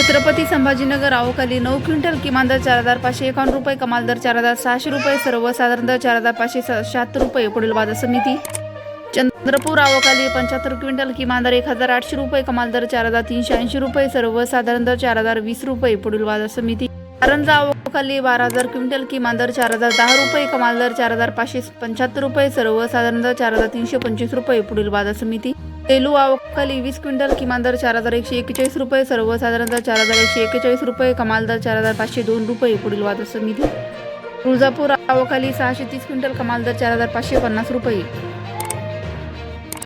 छत्रपती संभाजीनगर आवकाली नऊ क्विंटल किमान दर चार हजार पाचशे एकावन्न रुपये कमाल दर चार हजार सहाशे रुपये सर्वसाधारण दर चार हजार पाचशे शहात्तर रुपये पुढील बाजार समिती. चंद्रपूर आवकाली पंच्याहत्तर क्विंटल किमान दर एक हजार आठशे रुपये कमाल दर चार हजार तीनशे ऐंशी रुपये सर्वसाधारण दर चार हजार वीस रुपये पुढील बाजार समिती. कारंजा आवकाली बारा हजार क्विंटल किमान दर चार हजार दहा रुपये कमाल दर चार हजार पाचशे पंच्याहत्तर रुपये सर्वसाधारण दर चार हजार तीनशे पंचवीस रुपये पुढील बाजार समिती. सेलू आवकाली वीस क्विंटल किमान दर चार हजार एकशे एक्केचाळीस रुपये. सर्वसाधारण दर चार हजार एकशे एक्केचाळीस रुपये. कमाल दर चार हजार पाचशे दोन रुपये. पुढील वाद समिती तुळजापूर आवकाली सहाशे तीस क्विंटल. कमाल दर चार हजार पाचशे पन्नास रुपये.